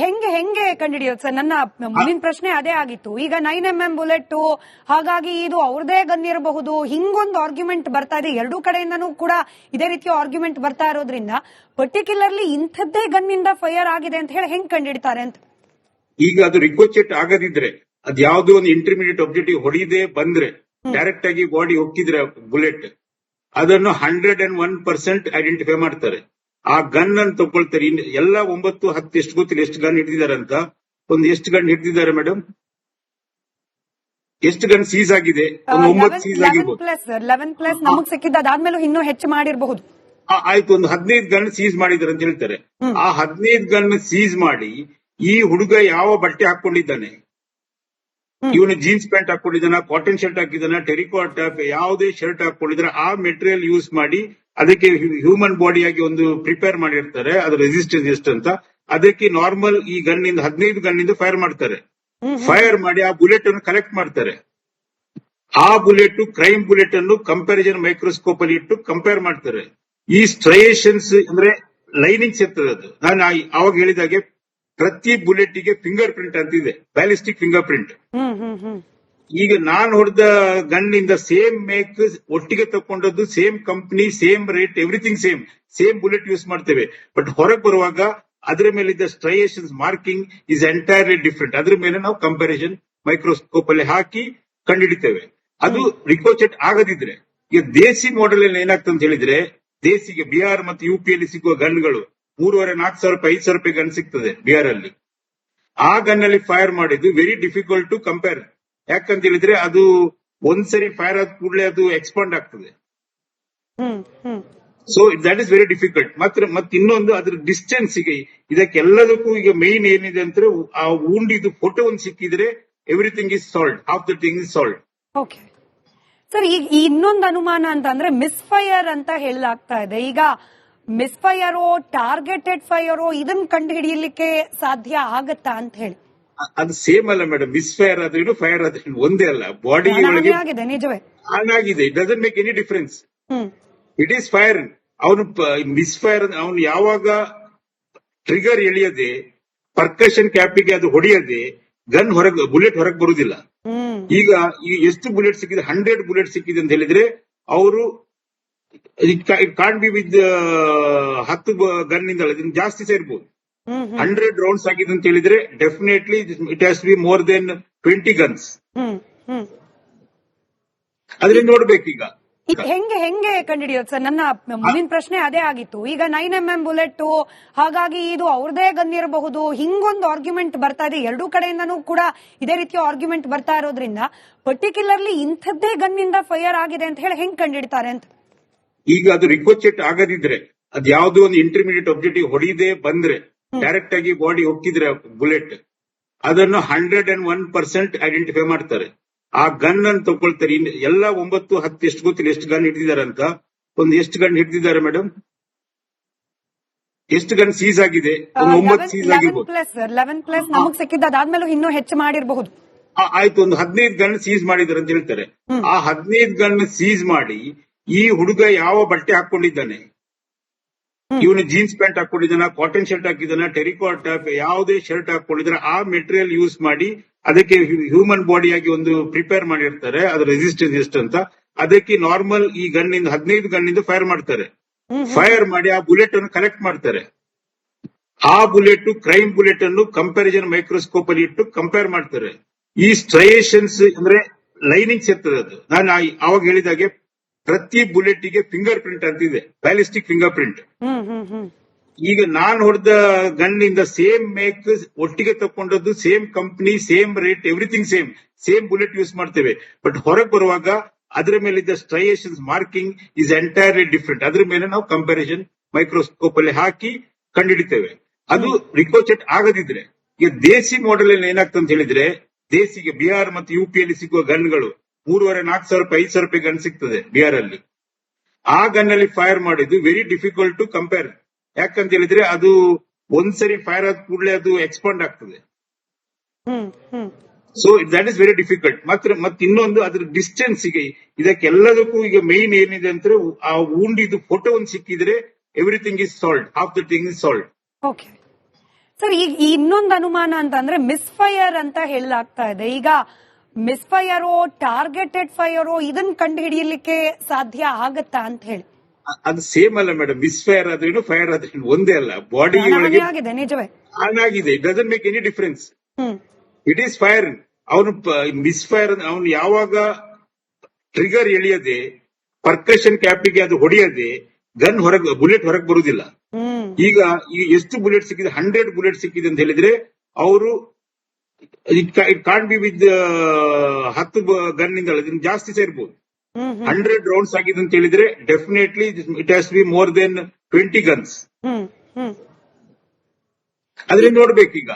ಹೆಂಗೆ ಹೆಂಗೆ ಕಂಡಿಡಿಯೋದು ಸರ್? ನನ್ನ ಮುಂದಿನ ಪ್ರಶ್ನೆ ಅದೇ ಆಗಿತ್ತು. ಈಗ ನೈನ್ ಎಂ ಎಂ ಬುಲೆಟ್ ಹಾಗಾಗಿ ಇದು ಅವ್ರದೇ ಗನ್ ಇರಬಹುದು. ಹಿಂಗೊಂದು ಆರ್ಗ್ಯುಮೆಂಟ್ ಬರ್ತಾ ಇದೆ. ಎರಡೂ ಕಡೆಯಿಂದನೂ ಕೂಡ ಇದೇ ರೀತಿಯ ಆರ್ಗ್ಯುಮೆಂಟ್ ಬರ್ತಾ ಇರೋದ್ರಿಂದ ಪರ್ಟಿಕ್ಯುಲರ್ಲಿ ಇಂಥದ್ದೇ ಇಂದ ಫೈರ್ ಆಗಿದೆ ಅಂತ ಹೇಳಿ ಹೆಂಗ್ ಕಂಡಿಡ್ತಾರೆ ಅಂತ? ಈಗ ಅದು ರಿಕ್ವೆಸ್ಟ್ ಆಗದಿದ್ರೆ ಅದ್ ಯಾವ್ದೋ ಒಂದು ಇಂಟರ್ಮೀಡಿಯೇಟ್ ಒಬ್ಜೆಕ್ಟಿವ್ ಹೊಡಿದೆ ಬಂದ್ರೆ ಡೈರೆಕ್ಟ್ ಆಗಿ ಬಾಡಿ ಹೋಗ್ತಿದ್ರೆ ಬುಲೆಟ್ ಅದನ್ನು hundred and one percent identify ಮಾಡ್ತಾರೆ. ಆ ಗನ್ ಅನ್ನು ತಗೊಳ್ತಾರೆ. ಎಲ್ಲ ಒಂಬತ್ತು ಹತ್ತು ಎಷ್ಟು ಗೊತ್ತಿಲ್ಲ ಎಷ್ಟು ಗನ್ ಹಿಡಿದಿದ್ದಾರೆ ಅಂತ. ಒಂದು ಎಷ್ಟು ಗನ್ ಹಿಡಿದಿದ್ದಾರೆ ಮೇಡಮ್ ಎಷ್ಟು ಗನ್ ಸೀಸ್ ಆಗಿದೆ? ಒಂದು ಒಂಬತ್ತು ಸೀಸ್ ಆಗಿರ್ಬೋದು. ಪ್ಲಸ್ ಲೆವೆನ್ ಪ್ಲಸ್ ನಮಗ್ ಸಿಕ್ಕಿದ್ದು ಅದಾದ್ಮೇಲೂ ಇನ್ನೂ ಹೆಚ್ಚು ಮಾಡಿರಬಹುದು. ಆಯ್ತು. ಒಂದು ಹದಿನೈದು ಗನ್ ಸೀಸ್ ಮಾಡಿದ್ದಾರೆ ಅಂತ ಹೇಳ್ತಾರೆ. ಆ ಹದಿನೈದು ಗನ್ ಸೀಸ್ ಮಾಡಿ ಈ ಹುಡುಗ ಯಾವ ಬಟ್ಟೆ ಹಾಕೊಂಡಿದ್ದಾನೆ? ಇವನು ಜೀನ್ಸ್ ಪ್ಯಾಂಟ್ ಹಾಕೊಂಡಿದ್ದಾನ? ಕಾಟನ್ ಶರ್ಟ್ ಹಾಕಿದಾನ ಟೆರಿಕಾಟ್ ಯಾವುದೇ ಶರ್ಟ್ ಹಾಕೊಂಡಿದ್ರೆ ಆ ಮೆಟೀರಿಯಲ್ ಯೂಸ್ ಮಾಡಿ ಅದಕ್ಕೆ ಹ್ಯೂಮನ್ ಬಾಡಿಯಾಗಿ ಒಂದು ಪ್ರಿಪೇರ್ ಮಾಡಿರ್ತಾರೆ. ಅದ್ರ ರೆಸಿಸ್ಟೆನ್ಸ್ ಎಷ್ಟು ಅಂತ. ಅದಕ್ಕೆ ನಾರ್ಮಲ್ ಈ ಗನ್ ಇಂದ ಹದಿನೈದು ಗನ್ ಇಂದ ಫೈರ್ ಮಾಡ್ತಾರೆ ಫೈರ್ ಮಾಡಿ ಆ ಬುಲೆಟ್ ಅನ್ನು ಕಲೆಕ್ಟ್ ಮಾಡ್ತಾರೆ. ಆ ಬುಲೆಟ್ ಕ್ರೈಮ್ ಬುಲೆಟ್ ಅನ್ನು ಕಂಪಾರಿಸನ್ ಮೈಕ್ರೋಸ್ಕೋಪ್ ಅಲ್ಲಿ ಇಟ್ಟು ಕಂಪೇರ್ ಮಾಡ್ತಾರೆ. ಈ ಸ್ಟ್ರಯೇಷನ್ಸ್ ಅಂದ್ರೆ ಲೈನಿಂಗ್ಸ್ ಇರ್ತದೆ ಅದು. ನಾನು ಅವಾಗ ಹೇಳಿದಾಗೆ ಪ್ರತಿ ಬುಲೆಟ್ಗೆ ಫಿಂಗರ್ ಪ್ರಿಂಟ್ ಅಂತ ಇದೆ. ಬ್ಯಾಲಿಸ್ಟಿಕ್ ಫಿಂಗರ್ ಪ್ರಿಂಟ್ ಈಗ ನಾನು ಹೊಡೆದ ಗನ್ ಇಂದ ಸೇಮ್ ಮೇಕ್ ಒಟ್ಟಿಗೆ ತಕೊಂಡದ್ದು same company same rate everything same same bullet use ಮಾಡ್ತೇವೆ. ಬಟ್ ಹೊರಗೆ ಬರುವಾಗ ಅದರ ಮೇಲಿದ್ದ striation marking is entirely different ಅದ್ರ ಮೇಲೆ ನಾವು ಕಂಪಾರಿಸನ್ ಮೈಕ್ರೋಸ್ಕೋಪ್ ಅಲ್ಲಿ ಹಾಕಿ ಕಂಡುಹಿಡಿತೇವೆ ಅದು ರಿಕೋಚೆಟ್ ಆಗದಿದ್ರೆ, ಈಗ ದೇಸಿ ಮಾಡೆಲ್ ಅಲ್ಲಿ ಏನಾಗ್ತದೆ ಅಂತ ಹೇಳಿದ್ರೆ, ದೇಸಿಗೆ ಬಿಹಾರ್ ಮತ್ತು ಯು ಅಲ್ಲಿ ಸಿಗುವ ಗನ್ಗಳು ಮೂರುವರೆ, ನಾಲ್ಕು ಸಾವಿರ ರೂಪಾಯಿ, ಐದು ಸಾವಿರ ರೂಪಾಯಿ ಗನ್ ಸಿಗ್ತದೆ ಬಿಹಾರ್ ಅಲ್ಲಿ. ಆ ಗನ್ನಲ್ಲಿ ಫೈರ್ ಮಾಡಿದ್ದು ವೆರಿ ಡಿಫಿಕಲ್ಟ್ ಟು ಕಂಪೇರ್ ಯಾಕಂತ ಹೇಳಿದ್ರೆ ಅದು ಒಂದ್ಸರಿ ಫೈರ್ ಆದ ಕೂಡಲೇ ಅದು ಎಕ್ಸ್ಪಾಂಡ್ ಆಗ್ತದೆ. So that is very difficult ಮಾತ್ರ ಮತ್ತೆ ಇನ್ನೊಂದು ಅದ್ರ ಡಿಸ್ಟೆನ್ಸ್ ಈಗ ಇದಕ್ಕೆಲ್ಲದಕ್ಕೂ ಈಗ ಮೇನ್ ಏನಿದೆ ಅಂದ್ರೆ ಆ ಉಂಡಿದು ಫೋಟೋ ಒಂದು ಸಿಕ್ಕಿದ್ರೆ everything is solved half the thing is solved okay sir ಈಗ ಈ ಇನ್ನೊಂದು ಅನುಮಾನ ಅಂತ ಅಂದ್ರೆ ಮಿಸ್ಫೈರ್ ಅಂತ ಹೇಳಲಾಗ್ತಾ ಇದೆ. ಈಗ ಮಿಸ್ ಫೈರೋ ಟಾರ್ಗೆಟೆಡ್ ಫೈರೋ ಇದನ್ನ ಕಂಡು ಹಿಡಿಯಲಿಕ್ಕೆ ಸಾಧ್ಯ ಆಗತ್ತಾ ಅಂತ ಹೇಳಿ. ಅದು ಸೇಮ್ ಅಲ್ಲ ಮೇಡಮ್ ಮಿಸ್ ಫೈರ್ ಆದ್ರೇನು ಫೈರ್ ಆದ್ರೇನು ಒಂದೇ ಅಲ್ಲ. ಬಾಡಿ ಒಳಗೆ ಆಗಿದೆ ನಿಜವೇ. ಆಗಿದೆ. It doesn't make any difference it is fire ಅವನು ಮಿಸ್ ಫೈರ್ ಅವನು ಯಾವಾಗ ಟ್ರಿಗರ್ ಎಳಿಯದೆ ಪರ್ಕಷನ್ ಕ್ಯಾಪಿಗೆ ಅದು ಹೊಡೆಯದೆ ಗನ್ ಹೊರಗೆ ಬುಲೆಟ್ ಹೊರಗೆ ಬರುವುದಿಲ್ಲ. ಈಗ ಎಷ್ಟು ಬುಲೆಟ್ ಸಿಕ್ಕಿದೆ ಹಂಡ್ರೆಡ್ ಬುಲೆಟ್ ಸಿಕ್ಕಿದೆ ಅಂತ ಹೇಳಿದ್ರೆ ಅವರು ಇಟ್ ಕಾಂಟ್ ಬಿ ವಿತ್ ಹತ್ತು ಗನ್ ಇದನ್ನ ಜಾಸ್ತಿ ಸೇರ್ಬೋದು. ಹಂಡ್ರೆಡ್ ರೌಂಡ್ಸ್ ಆಗಿದೆ ಅಂತ ಹೇಳಿದ್ರೆ definitely it has be more than twenty guns ಅದರಿಂದ ನೋಡ್ಬೇಕು ಈಗ ಹೆಂಗೆ ಹೆಂಗೆ ಕಂಡಿಡಿಯೋದು ಸರ್? ನನ್ನ ಮುಂದಿನ ಪ್ರಶ್ನೆ ಅದೇ ಆಗಿತ್ತು. ಈಗ ನೈನ್ ಎಂ ಎಂ ಬುಲೆಟ್ ಹಾಗಾಗಿ ಇದು ಅವ್ರದೇ ಗನ್ ಇರಬಹುದು. ಹಿಂಗೊಂದು ಆರ್ಗ್ಯುಮೆಂಟ್ ಬರ್ತಾ ಇದೆ. ಎರಡೂ ಕಡೆಯಿಂದನೂ ಕೂಡ ಇದೇ ರೀತಿಯ ಆರ್ಗ್ಯುಮೆಂಟ್ ಬರ್ತಾ ಇರೋದ್ರಿಂದ ಪರ್ಟಿಕ್ಯುಲರ್ಲಿ ಇಂಥದ್ದೇ ಇಂದ ಫೈರ್ ಆಗಿದೆ ಅಂತ ಹೇಳಿ ಹೆಂಗ್ ಕಂಡಿಡ್ತಾರೆ ಅಂತ? ಈಗ ಅದು ರಿಕೋಚೆಟ್ ಆಗದಿದ್ರೆ ಅದ್ ಯಾವ್ದೋ ಒಂದು ಇಂಟರ್ಮೀಡಿಯೇಟ್ ಒಬ್ಜೆಕ್ಟಿವ್ ಹೊಡಿದೆ ಬಂದ್ರೆ ಡೈರೆಕ್ಟ್ ಆಗಿ ಬಾಡಿ ಹೋಗ್ತಿದ್ರೆ ಬುಲೆಟ್ ಅದನ್ನು hundred and one percent identify ಮಾಡ್ತಾರೆ. ಆ ಗನ್ ಅನ್ನು ತಗೊಳ್ತಾರೆ. ಎಲ್ಲ ಒಂಬತ್ತು ಹತ್ತು ಎಷ್ಟು ಗೊತ್ತಿಲ್ಲ. ಎಷ್ಟು ಗನ್ ಹಿಡಿದಿದ್ದಾರೆ ಅಂತ. ಒಂದು ಎಷ್ಟು ಗನ್ ಹಿಡಿದಿದ್ದಾರೆ ಮೇಡಮ್ ಎಷ್ಟು ಗನ್ ಸೀಸ್ ಆಗಿದೆ? ಒಂದು ಒಂಬತ್ತು ಸೀಸ್ ಆಗಿರ್ಬೋದು. ಅದಾದ್ಮೇಲೂ ಇನ್ನೂ ಹೆಚ್ಚು ಮಾಡಿರಬಹುದು. ಆಯ್ತು. ಒಂದು ಹದಿನೈದು ಗನ್ ಸೀಸ್ ಮಾಡಿದ್ದಾರೆ ಅಂತ ಹೇಳ್ತಾರೆ. ಆ ಹದಿನೈದು ಗನ್ ಸೀಸ್ ಮಾಡಿ ಈ ಹುಡುಗ ಯಾವ ಬಟ್ಟೆ ಹಾಕೊಂಡಿದ್ದಾನೆ? ಇವನು ಜೀನ್ಸ್ ಪ್ಯಾಂಟ್ ಹಾಕೊಂಡಿದ್ದಾನ ಕಾಟನ್ ಶರ್ಟ್ ಹಾಕಿದಾನ ಟೆರಿಕಾಟ್ ಯಾವುದೇ ಶರ್ಟ್ ಹಾಕೊಂಡಿದ್ರೆ ಆ ಮೆಟೀರಿಯಲ್ ಯೂಸ್ ಮಾಡಿ ಅದಕ್ಕೆ ಹ್ಯೂಮನ್ ಬಾಡಿ ಆಗಿ ಒಂದು ಪ್ರಿಪೇರ್ ಮಾಡಿರ್ತಾರೆ ಅದ್ರ ರೆಸಿಸ್ಟೆನ್ಸ್ ಎಷ್ಟು ಅಂತ. ಅದಕ್ಕೆ ನಾರ್ಮಲ್ ಈ ಗಣ್ಣಿಂದ ಹದಿನೈದು ಗಣ್ಣಿಂದ ಫೈರ್ ಮಾಡ್ತಾರೆ. ಫೈರ್ ಮಾಡಿ ಆ ಬುಲೆಟ್ ಅನ್ನು ಕಲೆಕ್ಟ್ ಮಾಡ್ತಾರೆ. ಆ ಬುಲೆಟ್ ಕ್ರೈಮ್ ಬುಲೆಟ್ ಅನ್ನು ಕಂಪ್ಯಾರಿಸನ್ ಮೈಕ್ರೋಸ್ಕೋಪ್ ಅಲ್ಲಿ ಇಟ್ಟು ಕಂಪೇರ್ ಮಾಡ್ತಾರೆ. ಈ ಸ್ಟ್ರೈಯೇಷನ್ಸ್ ಅಂದ್ರೆ ಲೈನಿಂಗ್ಸ್ ಇರ್ತದೆ ಅದು. ನಾನು ಅವಾಗ ಆವಾಗ ಹೇಳಿದಾಗೆ ಪ್ರತಿ ಬುಲೆಟ್ಗೆ ಫಿಂಗರ್ ಪ್ರಿಂಟ್ ಅಂತ ಇದೆ ಬ್ಯಾಲಿಸ್ಟಿಕ್ ಫಿಂಗರ್ ಪ್ರಿಂಟ್. ಈಗ ನಾನ್ ಹೊಡೆದ ಗನ್ ಇಂದ ಸೇಮ್ ಮೇಕ್ ಒಟ್ಟಿಗೆ ತಕೊಂಡದ್ದು same company same rate everything same same bullet use ಮಾಡ್ತೇವೆ. ಬಟ್ ಹೊರಗೆ ಬರುವಾಗ ಅದರ ಮೇಲಿದ್ದ striation marking is entirely different ಅದ್ರ ಮೇಲೆ ನಾವು ಕಂಪ್ಯಾರಿಸನ್ ಮೈಕ್ರೋಸ್ಕೋಪ್ ಅಲ್ಲಿ ಹಾಕಿ ಕಂಡುಹಿಡಿತೇವೆ ಅದು ರಿಕೋಚೆಟ್ ಆಗದಿದ್ರೆ ಈಗ ದೇಸಿ ಮಾಡೆಲ್ ಅಲ್ಲಿ ಏನಾಗ್ತದೆ ಅಂತ ಹೇಳಿದ್ರೆ ದೇಸಿಗೆ ಬಿಹಾರ್ ಮತ್ತು ಯು ಅಲ್ಲಿ ಸಿಗುವ ಗನ್ಗಳು ಮೂರುವರೆ ನಾಲ್ಕು ಸಾವಿರ ರೂಪಾಯಿ ಐದು ಸಾವಿರ ರೂಪಾಯಿ ಗನ್ ಸಿಗ್ತದೆ ಬಿಆರ್ ಅಲ್ಲಿ ಆ ಗನ್ ಅಲ್ಲಿ ಫೈರ್ ಮಾಡಿದ್ದು ವೆರಿ ಡಿಫಿಕಲ್ಟ್ ಟು ಕಂಪೇರ್ ಯಾಕಂತ ಹೇಳಿದ್ರೆ ಅದು ಒಂದ್ಸರಿ ಫೈರ್ ಆದ ಕೂಡಲೇ ಅದು ಎಕ್ಸ್ಪಾಂಡ್ ಆಗ್ತದೆ. So that is very difficult ಮಾತ್ರ ಮತ್ತೆ ಇನ್ನೊಂದು ಅದ್ರ ಡಿಸ್ಟೆನ್ಸ್ ಈಗ ಇದಕ್ಕೆಲ್ಲದಕ್ಕೂ ಈಗ ಮೇನ್ ಏನಿದೆ ಅಂದ್ರೆ ಆ ಉಂಡಿದು ಫೋಟೋ ಒಂದು ಸಿಕ್ಕಿದ್ರೆ everything is solved half the thing is solved okay sir ಈಗ ಇನ್ನೊಂದು ಅನುಮಾನ ಅಂತ ಅಂದ್ರೆ ಮಿಸ್ಫೈರ್ ಅಂತ ಹೇಳಲಾಗ್ತಾ ಇದೆ. ಈಗ ಮಿಸ್ಫೈರೋ ಟಾರ್ಗೆಟೆಡ್ ಫೈರೋ ಇದನ್ನ ಕಂಡು ಹಿಡಿಯಲಿಕ್ಕೆ ಸಾಧ್ಯ ಆಗತ್ತಾ ಅಂತ ಹೇಳಿ. ಅದು ಸೇಮ್ ಅಲ್ಲ ಮೇಡಮ್ ಮಿಸ್ ಫೈರ್ ಆದ್ರೇನು ಫೈರ್ ಆದ್ರೇನು ಒಂದೇ ಅಲ್ಲ. ಬಾಡಿ ಆಗಿದೆ ನಿಜವೇ. ಆನ್ ಆಗಿದೆ it doesn't make any difference it is fire ಅವನು ಮಿಸ್ ಫೈರ್ ಅವನು ಯಾವಾಗ ಟ್ರಿಗರ್ ಎಳಿಯದೆ ಪರ್ಕಷನ್ ಕ್ಯಾಪಿಗೆ ಅದು ಹೊಡೆಯದೆ ಗನ್ ಹೊರಗೆ ಬುಲೆಟ್ ಹೊರಗೆ ಬರುವುದಿಲ್ಲ. ಹ್ಮ್. ಈಗ ಎಷ್ಟು ಬುಲೆಟ್ ಸಿಕ್ಕಿದೆ ಹಂಡ್ರೆಡ್ ಬುಲೆಟ್ ಸಿಕ್ಕಿದೆ ಅಂತ ಹೇಳಿದ್ರೆ ಅವರು ಇಟ್ ಕಾಂಟ್ ಬಿ ವಿತ್ ಹತ್ತು ಗನ್ ಇಂದ ಇದನ್ನ ಜಾಸ್ತಿ ಸೇರ್ಬೋದು. ಹಂಡ್ರೆಡ್ ರೌಂಡ್ಸ್ ಆಗಿದೆ ಅಂತ ಹೇಳಿದ್ರೆ definitely it has be more than twenty guns hmm ಈಗ. ನೋಡ್ಬೇಕೀಗ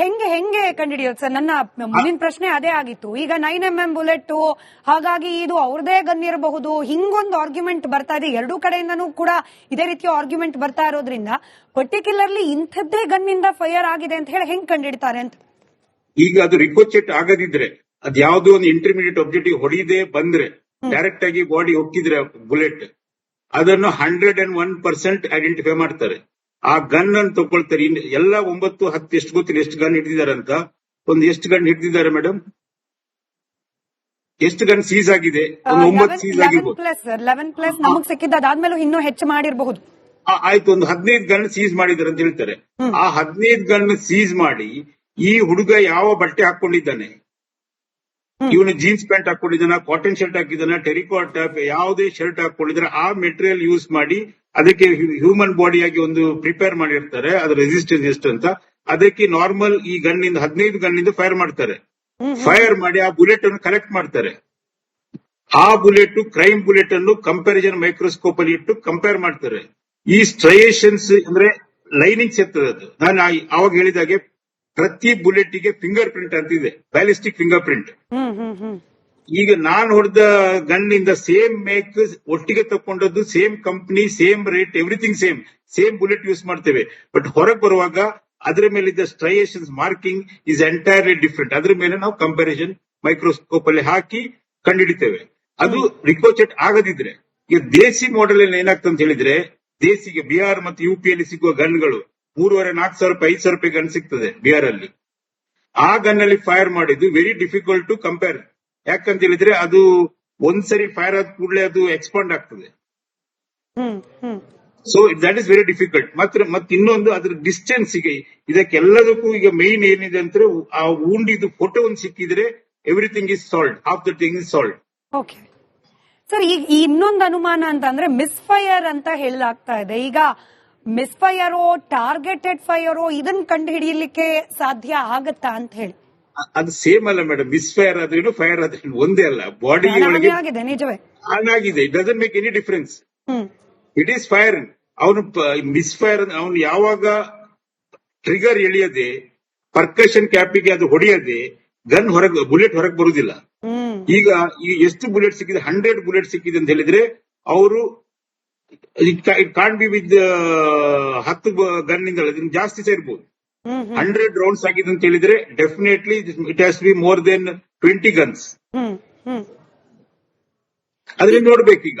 ಹೆಂಗೆ ಹೆಂಗೆ ಕಂಡಿಡಿಯೋದು ಸರ್? ನನ್ನ ಮುಂದಿನ ಪ್ರಶ್ನೆ ಅದೇ ಆಗಿತ್ತು. ಈಗ ನೈನ್ ಎಂ ಎಂ ಬುಲೆಟ್ ಹಾಗಾಗಿ ಇದು ಅವ್ರದೇ ಗನ್ ಇರಬಹುದು. ಹಿಂಗೊಂದು ಆರ್ಗ್ಯುಮೆಂಟ್ ಬರ್ತಾ ಇದೆ. ಎರಡೂ ಕಡೆಯಿಂದನೂ ಕೂಡ ಇದೇ ರೀತಿಯ ಆರ್ಗ್ಯುಮೆಂಟ್ ಬರ್ತಾ ಇರೋದ್ರಿಂದ ಪರ್ಟಿಕ್ಯುಲರ್ಲಿ ಇಂಥದ್ದೇ ಗನ್ನಿಂದ ಫೈರ್ ಆಗಿದೆ ಅಂತ ಹೇಳಿ ಹೆಂಗ್ ಕಂಡಿಡ್ತಾರೆ ಅಂತ? ಈಗ ಅದು ರಿಕೋಚೆಟ್ ಆಗದಿದ್ರೆ ಅದ್ ಯಾವ್ದೋ ಒಂದು ಇಂಟರ್ಮೀಡಿಯೇಟ್ ಒಬ್ಜೆಕ್ಟಿವ್ ಹೊಡಿದೆ ಬಂದ್ರೆ ಡೈರೆಕ್ಟ್ ಆಗಿ ಬಾಡಿ ಹೋಗ್ತಿದ್ರೆ ಬುಲೆಟ್ ಅದನ್ನು hundred and one percent identify ಮಾಡ್ತಾರೆ. ಆ ಗನ್ ಅನ್ನು ತಗೊಳ್ತಾರೆ. ಎಲ್ಲಾ ಒಂಬತ್ತು ಹತ್ತು ಎಷ್ಟು ಗೊತ್ತಿಲ್ಲ ಎಷ್ಟು ಗನ್ ಹಿಡಿದಿದ್ದಾರೆ ಅಂತ ಒಂದು ಎಷ್ಟು ಗನ್ ಹಿಡಿದಿದ್ದಾರೆ ಮೇಡಮ್ ಎಷ್ಟು ಗನ್ ಸೀಸ್ ಆಗಿದೆ? ಒಂದು ಒಂಬತ್ತು ಸೀಸ್ ಆಗಿದೆ. ಸಿಕ್ಕಿದ್ದು ಅದಾದ್ಮೇಲೂ ಇನ್ನೂ ಹೆಚ್ಚು ಮಾಡಿರಬಹುದು. ಆಯ್ತು ಒಂದು ಹದಿನೈದು ಗನ್ ಸೀಸ್ ಮಾಡಿದ್ದಾರೆ ಅಂತ ಹೇಳ್ತಾರೆ. ಆ ಹದಿನೈದು ಗನ್ ಸೀಸ್ ಮಾಡಿ ಈ ಹುಡುಗ ಯಾವ ಬಟ್ಟೆ ಹಾಕೊಂಡಿದ್ದಾನೆ? ಇವನು ಜೀನ್ಸ್ ಪ್ಯಾಂಟ್ ಹಾಕೊಂಡಿದ್ದಾನ ಕಾಟನ್ ಶರ್ಟ್ ಹಾಕಿದ್ದಾನ ಟೆರಿಕಾಟ್ ಯಾವುದೇ ಶರ್ಟ್ ಹಾಕೊಂಡಿದ್ರೆ ಆ ಮೆಟೀರಿಯಲ್ ಯೂಸ್ ಮಾಡಿ ಅದಕ್ಕೆ ಹ್ಯೂಮನ್ ಬಾಡಿಯಾಗಿ ಒಂದು ಪ್ರಿಪೇರ್ ಮಾಡಿರ್ತಾರೆ ಅದ್ರ ರೆಸಿಸ್ಟೆನ್ಸ್ ಎಷ್ಟು ಅಂತ. ಅದಕ್ಕೆ ನಾರ್ಮಲ್ ಈ ಗಣ್ಣಿಂದ ಹದಿನೈದು ಗಣ್ಣಿಂದ ಫೈರ್ ಮಾಡ್ತಾರೆ. ಫೈರ್ ಮಾಡಿ ಆ ಬುಲೆಟ್ ಅನ್ನು ಕಲೆಕ್ಟ್ ಮಾಡ್ತಾರೆ. ಆ ಬುಲೆಟ್ ಕ್ರೈಮ್ ಬುಲೆಟ್ ಅನ್ನು ಕಂಪಾರಿಸನ್ ಮೈಕ್ರೋಸ್ಕೋಪ್ ಅಲ್ಲಿ ಇಟ್ಟು ಕಂಪೇರ್ ಮಾಡ್ತಾರೆ. ಈ ಸ್ಟ್ರೈಯೇಷನ್ಸ್ ಅಂದ್ರೆ ಲೈನಿಂಗ್ಸ್ ಇರ್ತದೆ ಅದು. ನಾನು ಅವಾಗ ಹೇಳಿದಾಗೆ ಪ್ರತಿ ಬುಲೆಟ್ಗೆ ಫಿಂಗರ್ ಪ್ರಿಂಟ್ ಅಂತ ಇದೆ ಬ್ಯಾಲಿಸ್ಟಿಕ್ ಫಿಂಗರ್ ಪ್ರಿಂಟ್ ಈಗ ನಾನು ಹೊಡೆದ ಗನ್ನಿಂದ ಸೇಮ್ ಮೇಕ್ ಒಟ್ಟಿಗೆ ತಕೊಂಡದ್ದು same company same rate everything same same bullet use ಮಾಡ್ತೇವೆ. ಬಟ್ ಹೊರಗೆ ಬರುವಾಗ ಅದರ ಮೇಲಿದ್ದ striations marking is entirely different ಅದ್ರ ಮೇಲೆ ನಾವು ಕಂಪಾರಿಸನ್ ಮೈಕ್ರೋಸ್ಕೋಪ್ ಅಲ್ಲಿ ಹಾಕಿ ಕಂಡುಹಿಡಿತೇವೆ. ಅದು ರಿಕೋಚೆಟ್ ಆಗದಿದ್ರೆ ಈಗ ದೇಸಿ ಮಾಡೆಲ್ ಏನಾಗ್ತದೆ ಅಂತ ಹೇಳಿದ್ರೆ ದೇಸಿಗೆ ಬಿಹಾರ್ ಮತ್ತು ಯು ಪಿ ಅಲ್ಲಿ ಸಿಗುವ ಗನ್ಗಳು ಮೂರುವರೆ ನಾಲ್ಕು ಸಾವಿರ ರೂಪಾಯಿ ಐದು ಸಾವಿರ ರೂಪಾಯಿ ಗನ್ ಸಿಗ್ತದೆ ಬಿಹಾರ್ ಅಲ್ಲಿ ಆ ಗನ್ ಅಲ್ಲಿ ಫೈರ್ ಮಾಡಿದ್ದು ವೆರಿ ಡಿಫಿಕಲ್ಟ್ ಟು ಕಂಪೇರ್ ಯಾಕಂತ ಹೇಳಿದ್ರೆ ಅದು ಒಂದ್ಸರಿ ಫೈರ್ ಆದ ಕೂಡಲೇ ಅದು ಎಕ್ಸ್ಪಾಂಡ್ ಆಗ್ತದೆ. So that is very difficult ಮಾತ್ರ ಮತ್ತೆ ಇನ್ನೊಂದು ಅದ್ರ ಡಿಸ್ಟೆನ್ಸ್ ಈಗ ಇದಕ್ಕೆಲ್ಲದಕ್ಕೂ ಈಗ ಮೈನ್ ಏನಿದೆ ಅಂದ್ರೆ ಆ ಉಂಡಿದ್ದು ಫೋಟೋ ಒಂದು ಸಿಕ್ಕಿದ್ರೆ everything is solved half the thing is solved okay sir ಈಗ ಇನ್ನೊಂದು ಅನುಮಾನ ಅಂತ ಅಂದ್ರೆ ಮಿಸ್ಫೈರ್ ಅಂತ ಹೇಳಲಾಗ್ತಾ ಇದೆ. ಈಗ ಮಿಸ್ಫೈರೋ ಟಾರ್ಗೆಟೆಡ್ ಫೈರೋ ಇದನ್ನ ಕಂಡು ಹಿಡಿಯಲಿಕ್ಕೆ ಸಾಧ್ಯ ಆಗತ್ತಾ ಅಂತ ಹೇಳಿ. ಅದು ಸೇಮ್ ಅಲ್ಲ ಮೇಡಮ್ ಮಿಸ್ ಫೈರ್ ಆದ್ರೇನು ಫೈರ್ ಆದ್ರೂ ಒಂದೇ ಅಲ್ಲ. ಬಾಡಿ ಆಗಿದೆ ನಿಜವೇ. ಆನ್ ಆಗಿದೆ it doesn't make any difference it is fire ಅವನು ಮಿಸ್ ಫೈರ್ ಅವನು ಯಾವಾಗ ಟ್ರಿಗರ್ ಎಳಿಯದೆ ಪರ್ಕಷನ್ ಕ್ಯಾಪಿಗೆ ಅದು ಹೊಡೆಯದೆ ಗನ್ ಹೊರಗೆ ಬುಲೆಟ್ ಹೊರಗೆ ಬರುವುದಿಲ್ಲ. ಈಗ ಎಷ್ಟು ಬುಲೆಟ್ ಸಿಕ್ಕಿದೆ ಹಂಡ್ರೆಡ್ ಬುಲೆಟ್ ಸಿಕ್ಕಿದೆ ಅಂತ ಹೇಳಿದ್ರೆ ಅವರು ಇಟ್ ಕಾಂಟ್ ಬಿ ವಿತ್ ಹತ್ತು ಗನ್ ಇಂದ ಜಾಸ್ತಿ ಸೇರ್ಬೋದು. ಹಂಡ್ರೆಡ್ ರೌಂಡ್ಸ್ ಆಗಿದೆ ಅಂತ ಹೇಳಿದ್ರೆ definitely it has be more than twenty guns ಅದ್ರಿಂದ ನೋಡ್ಬೇಕು ಈಗ. ನೋಡ್ಬೇಕೀಗ